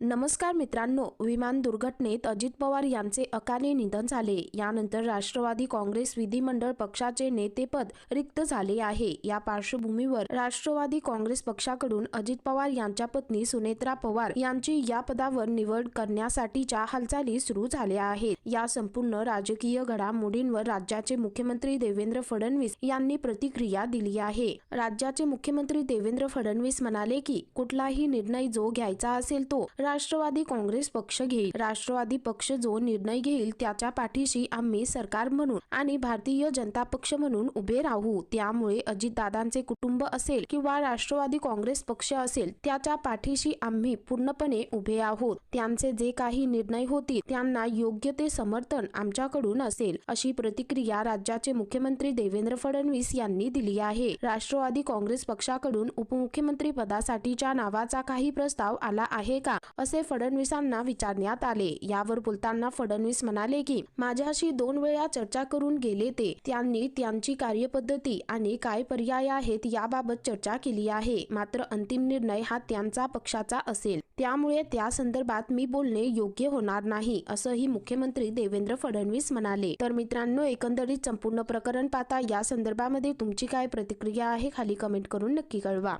नमस्कार मित्रांनो विमान दुर्घटनेत अजित पवार यांचे अकाली निधन झाले. यानंतर राष्ट्रवादी काँग्रेस विधिमंडळ पक्षाचे नेतेपद रिक्त झाले आहे. या पार्श्वभूमीवर राष्ट्रवादी काँग्रेस पक्षाकडून अजित पवार यांच्या पत्नी सुनेत्रा पवार यांची या पदावर निवड करण्यासाठीच्या हालचाली सुरू झाल्या आहेत. या संपूर्ण राजकीय घडामोडींवर राज्याचे मुख्यमंत्री देवेंद्र फडणवीस यांनी प्रतिक्रिया दिली आहे. राज्याचे मुख्यमंत्री देवेंद्र फडणवीस म्हणाले की कुठलाही निर्णय जो घ्यायचा असेल तो राष्ट्रवादी काँग्रेस पक्ष घेईल. राष्ट्रवादी पक्ष जो निर्णय घेईल त्याच्या पाठीशी आम्ही सरकार म्हणून आणि भारतीय जनता पक्ष म्हणून उभे राहू. त्यामुळे अजितदादांचे कुटुंब असेल किंवा राष्ट्रवादी काँग्रेस पक्ष असेल त्याच्या पाठीशी आम्ही पूर्णपणे उभे आहोत. त्यांचे जे काही निर्णय होतील त्यांना योग्य ते समर्थन आमच्याकडून असेल अशी प्रतिक्रिया राज्याचे मुख्यमंत्री देवेंद्र फडणवीस यांनी दिली आहे. राष्ट्रवादी काँग्रेस पक्षाकडून उपमुख्यमंत्री पदासाठीच्या नावाचा काही प्रस्ताव आला आहे का? असे फडणवीसांना विचारण्यात आले. यावर बोलताना फडणवीस म्हणाले की माझ्याशी दोन वेळा चर्चा करून गेले ते. त्यांनी त्यांची कार्यपद्धती आणि काय पर्याय आहेत याबाबत चर्चा केली आहे. मात्र अंतिम निर्णय हा त्यांचा पक्षाचा असेल. त्यामुळे त्या संदर्भात मी बोलणे योग्य होणार नाही असंही मुख्यमंत्री देवेंद्र फडणवीस म्हणाले. तर मित्रांनो एकंदरीत संपूर्ण प्रकरण पाहता या संदर्भामध्ये तुमची काय प्रतिक्रिया आहे खाली कमेंट करून नक्की कळवा.